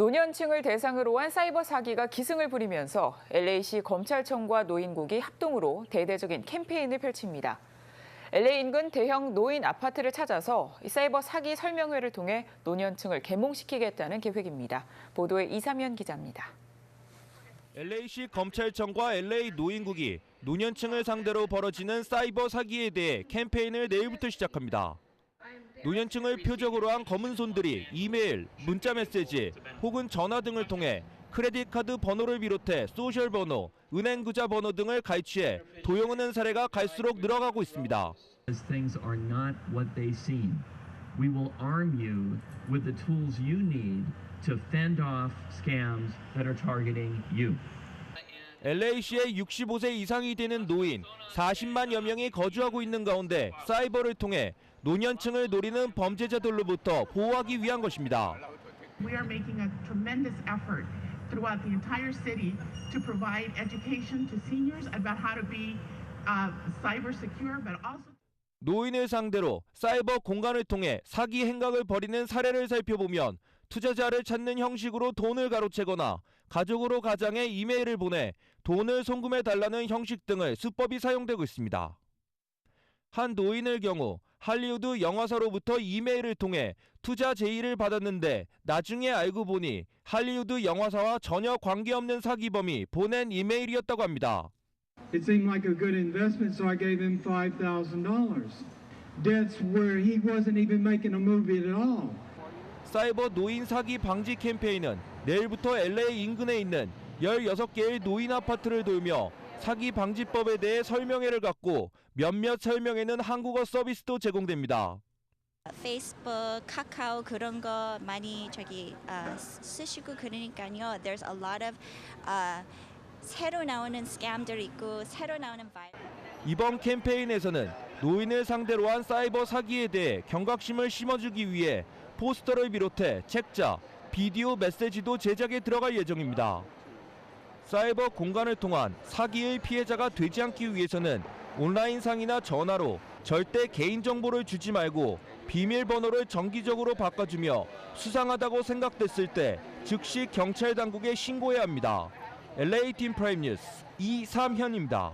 노년층을 대상으로 한 사이버 사기가 기승을 부리면서 LA시 검찰청과 노인국이 합동으로 대대적인 캠페인을 펼칩니다. LA 인근 대형 노인 아파트를 찾아서 이 사이버 사기 설명회를 통해 노년층을 계몽시키겠다는 계획입니다. 보도에 이삼현 기자입니다. LA시 검찰청과 LA 노인국이 노년층을 상대로 벌어지는 사이버 사기에 대해 캠페인을 내일부터 시작합니다. 노년층을 표적으로 한 검은 손들이 이메일, 문자 메시지 혹은 전화 등을 통해 크레딧 카드 번호를 비롯해 소셜 번호, 은행 계좌 번호 등을 갈취해 도용하는 사례가 갈수록 늘어가고 있습니다. We will arm you with the tools you need to fend off scams that are targeting you. LA시에 65세 이상이 되는 노인 40만여 명이 거주하고 있는 가운데 사이버를 통해 노년층을 노리는 범죄자들로부터 보호하기 위한 것입니다. We are making a tremendous effort throughout the entire city to provide education to seniors about how to be uh, cyber secure, but also 노인을 상대로 사이버 공간을 통해 사기 행각을 벌이는 사례를 살펴보면 투자자를 찾는 형식으로 돈을 가로채거나 가족으로 가장에 이메일을 보내 돈을 송금해 달라는 형식 등을 수법이 사용되고 있습니다. 한 노인의 경우 할리우드 영화사로부터 이메일을 통해 투자 제의를 받았는데 나중에 알고 보니 할리우드 영화사와 전혀 관계없는 사기범이 보낸 이메일이었다고 합니다. It seemed like a good investment, so I gave him five thousand dollars. That's where he wasn't even making a movie at all. 사이버 노인 사기 방지 캠페인은 내일부터 LA 인근에 있는 16개의 노인 아파트를 돌며 사기 방지법에 대해 설명회를 갖고 몇몇 설명회는 한국어 서비스도 제공됩니다. 페이스북, 카카오 그런 거 많이 저기 아, 쓰- 쓰시고 그러니까요. There's a lot of 아, 새로 나오는 스캠들 있고 새로 나오는 바이. 이번 캠페인에서는 노인을 상대로 한 사이버 사기에 대해 경각심을 심어주기 위해 포스터를 비롯해 책자, 비디오 메시지도 제작에 들어갈 예정입니다. 사이버 공간을 통한 사기의 피해자가 되지 않기 위해서는 온라인상이나 전화로 절대 개인정보를 주지 말고 비밀번호를 정기적으로 바꿔주며 수상하다고 생각됐을 때 즉시 경찰 당국에 신고해야 합니다. LA 팀 프라임 뉴스 이삼현입니다.